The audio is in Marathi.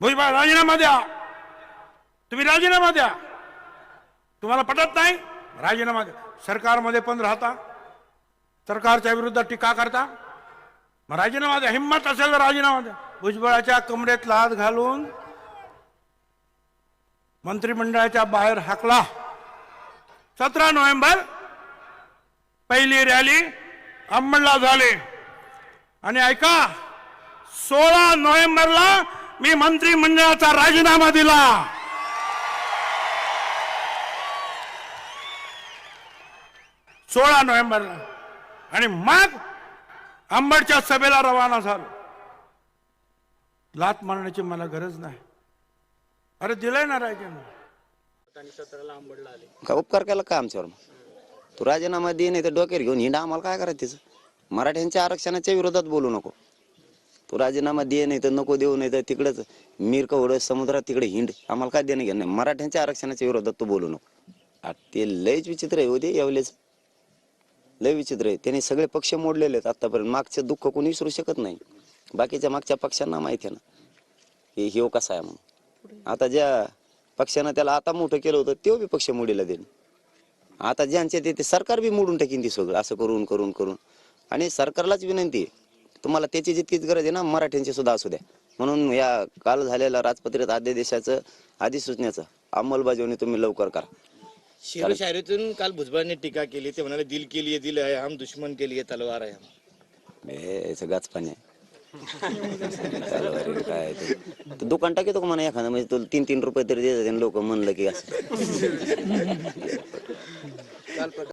भुजबळ राजीनामा द्या. तुम्ही राजीनामा द्या. तुम्हाला पटत नाही? राजीनामा द्या. सरकारमध्ये पण राहता. सरकारच्या विरुद्ध टीका करता. मग राजीनामा द्या. हिंमत असेल तर राजीनामा द्या. भुजबळाच्या कमरेत लाद घालून मंत्रिमंडळाच्या बाहेर हाकला. सतरा नोव्हेंबर पहिली रॅली अंबडला झाली. आणि ऐका सोळा नोव्हेंबरला मी मंत्रिमंडळाचा राजीनामा दिला. सोळा नोव्हेंबरला आणि मग अंबडच्या सभेला रवाना झालो. लात मारण्याची मला गरज नाही. अरे दिलंय ना राजीनामा उपकार केला का आमच्यावर? मग? तू राजीनामा दे नाही तर डोक्यावर घेऊन हिंडा. आम्हाला काय करायचं मराठ्यांच्या आरक्षणाच्या विरोधात बोलू नको. तू राजीनामा दे नाही तर नको देऊ नाही तर तिकडेच मीर कवड समुद्रात तिकडे हिंड. आम्हाला काय देणं घेणं नाही. मराठ्यांच्या आरक्षणाच्या विरोधात तू बोलू नको. आ, ते लयच विचित्र आहे होते यावलेच लय विचित्र आहे. त्यांनी सगळे पक्ष मोडलेले आहेत आतापर्यंत. मागचं दुःख कोणी विसरू शकत नाही. बाकीच्या मागच्या पक्षांना माहिती आहे ना. हे ह्यो हो कसा आहे म्हणून. आता ज्या पक्षानं त्याला आता मोठं केलं होतं तो बी पक्ष मोडीला देईन आता ज्यांचे ते ते सरकार बी मोडून टाकीन ती सगळं. असं करून करून करून. आणि सरकारलाच विनंती आहे. तुम्हाला त्याची जितकीच गरज आहे ना मराठ्यांची सुद्धा असू द्या. म्हणून या काल झालेल्या राजपत्रित अध्यादेशाचं अधिसूचनेचं अंमलबजावणी तुम्ही लवकर करा. शेरो शायरीतून काल भुजबळांनी टीका केली ते म्हणाले दिल के लिए दिल है हम दुश्मन के लिए तलवार है हम. हे सगळंच पाणी आहे तलवारी काय ते. ते दुकान टाकतो का म्हणा एखादं? म्हणजे तुला तीन तीन रुपये तरी देतात लोक म्हणलं की असं.